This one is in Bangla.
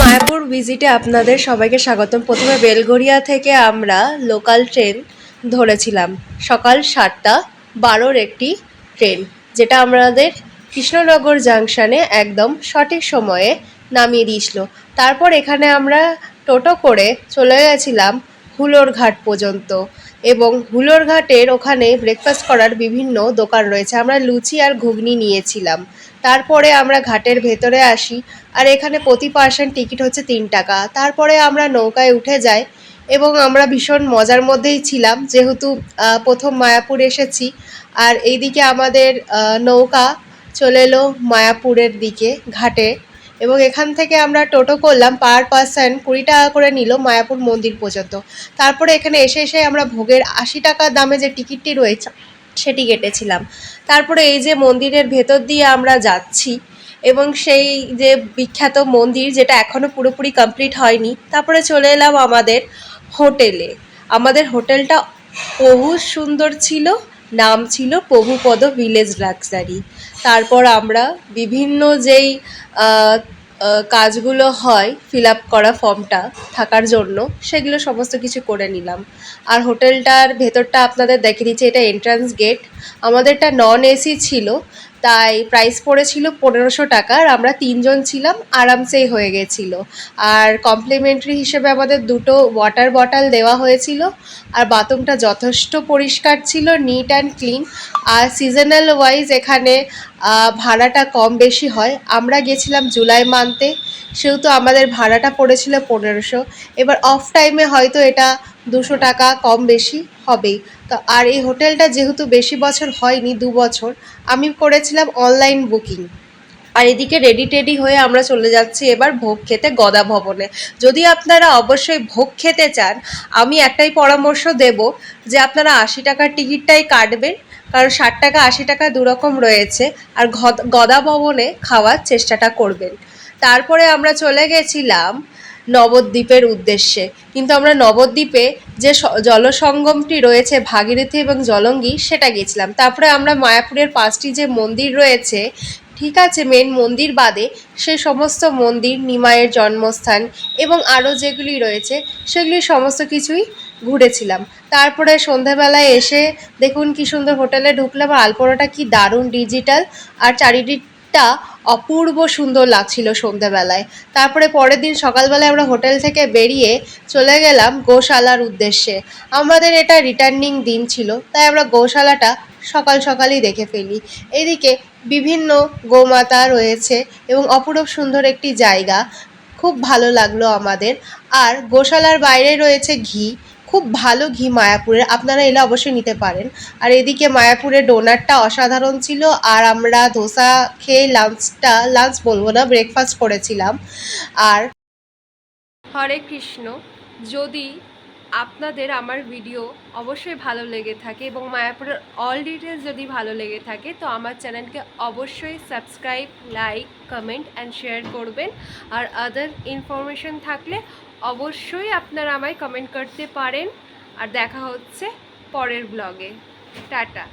মায়াপুর ভিজিটে আপনাদের সবাইকে স্বাগতম। প্রথমে বেলগড়িয়া থেকে আমরা লোকাল ট্রেন ধরেছিলাম। সকাল সাতটা, বারোর একটি ট্রেন, যেটা আমাদের কৃষ্ণনগর জাংশনে একদম সঠিক সময়ে নামিয়ে দিয়েছিল। তারপর এখানে আমরা টোটো করে চলে গেছিলাম হুলোর ঘাট পর্যন্ত। এবং হুলোর ঘাটের ওখানে ব্রেকফাস্ট করার বিভিন্ন দোকান রয়েছে। আমরা লুচি আর ঘুগনি নিয়েছিলাম। তারপরে আমরা ঘাটের ভেতরে আসি আর এখানে প্রতি পার্সেন্ট টিকিট হচ্ছে তিন টাকা। তারপরে আমরা নৌকায় উঠে যাই এবং আমরা ভীষণ মজার মধ্যেই ছিলাম। যেহেতু প্রথম মায়াপুর এসেছি আর এইদিকে আমাদের নৌকা চলে এলো মায়াপুরের দিকে ঘাটে। এবং এখান থেকে আমরা টোটো করলাম, পার পার্সন কুড়ি টাকা করে নিল মায়াপুর মন্দির পর্যন্ত। তারপরে এখানে এসে এসে আমরা ভোগের আশি টাকা দামে যে টিকিটটি রয়েছে, সেটি কেটেছিলাম। তারপরে এই যে মন্দিরের ভেতর দিয়ে আমরা যাচ্ছি এবং সেই যে বিখ্যাত মন্দির যেটা এখনও পুরোপুরি কমপ্লিট হয়নি, তারপরে চলে এলাম আমাদের হোটেলে। আমাদের হোটেলটা বহু সুন্দর ছিল নাম ছিল প্রভুপদ ভিলেজ লাক্সারি তারপর আমরা বিভিন্ন যেই কাজগুলো হয় ফিল আপ করা ফর্মটা থাকার জন্য, সেগুলো সমস্ত কিছু করে নিলাম। আর হোটেলটার ভেতরটা আপনাদের দেখে দিচ্ছি, এটা এন্ট্রান্স গেট আমাদেরটা নন এসি ছিল তাই প্রাইস পড়েছিল পনেরোশো টাকার আমরা তিনজন ছিলাম, আরামসেই হয়ে গেছিল। আর কমপ্লিমেন্টারি হিসেবে আমাদের দুটো ওয়াটার বটল দেওয়া হয়েছিল আর বাথরুমটা যথেষ্ট পরিষ্কার ছিল নিট অ্যান্ড ক্লিন আর সিজনাল ওয়াইজ এখানে ভাড়াটা কম বেশি হয়। আমরা গেছিলাম জুলাই মান্থে সেহেতু আমাদের ভাড়াটা পড়েছিল পনেরোশো। এবার অফ টাইমে হয়তো এটা দুশো টাকা কম বেশি হবেই। তো আর এই হোটেলটা যেহেতু বেশি বছর হয়নি, দু বছর, আমি করেছিলাম অনলাইন বুকিং আর এদিকে রেডি টেডি হয়ে আমরা চলে যাচ্ছি এবার ভোগ খেতে গদা ভবনে। যদি আপনারা অবশ্যই ভোগ খেতে চান, আমি একটাই পরামর্শ দেব যে আপনারা আশি টাকার টিকিটটাই কাটবেন, কারণ ষাট টাকা, আশি টাকা দুরকম রয়েছে, আর গদা ভবনে খাওয়ার চেষ্টাটা করবেন। তারপরে আমরা চলে গেছিলাম নবদ্বীপের উদ্দেশ্যে। কিন্তু আমরা নবদ্বীপে যে জলসঙ্গমটি রয়েছে, ভাগীরথী এবং জলঙ্গি, সেটা গেছিলাম তারপরে আমরা মায়াপুরের পাঁচটি যে মন্দির রয়েছে, ঠিক আছে মেন মন্দির বাদে সে সমস্ত মন্দির নিমায়ের জন্মস্থান এবং আরও যেগুলি রয়েছে সেগুলি সমস্ত কিছুই ঘুরেছিলাম। তারপরে সন্ধেবেলায় এসে দেখুন কি সুন্দর হোটেলে ঢুকলাম, আর আলপনাটা কি দারুণ ডিজিটাল আর চারিদিকটা অপূর্ব সুন্দর লাগছিল সন্ধেবেলায় তারপরে পরের দিন সকালবেলায় আমরা হোটেল থেকে বেরিয়ে চলে গেলাম গোশালার উদ্দেশ্যে। আমাদের এটা রিটার্নিং দিন ছিল, তাই আমরা গোশালাটা সকাল সকালই দেখে ফেলি। এদিকে বিভিন্ন গোমাতা রয়েছে এবং অপূরব সুন্দর একটি জায়গা। খুব ভালো লাগল আমাদের। আর গোশালার বাইরে রয়েছে ঘি খুব ভালো ঘি মায়াপুরের, আপনারা এলে অবশ্যই নিতে পারেন। আর এদিকে মায়াপুরের ডোনারটা অসাধারণ ছিল, আর আমরা ধোসা খেয়ে লাঞ্চটা, লাঞ্চ বলব না ব্রেকফাস্ট করেছিলাম। আর হরে কৃষ্ণ, যদি আপনাদের আমার ভিডিও অবশ্যই ভালো লেগে থাকে এবং মায়াপুরের অল ডিটেলস যদি ভালো লেগে থাকে, তো আমার চ্যানেলকে অবশ্যই subscribe like comment and share করবেন। আর আদার ইনফরমেশন থাকলে অবশ্যই আপনারা আমায় কমেন্ট করতে পারেন। আর দেখা হচ্ছে পরের ব্লগে টাটা।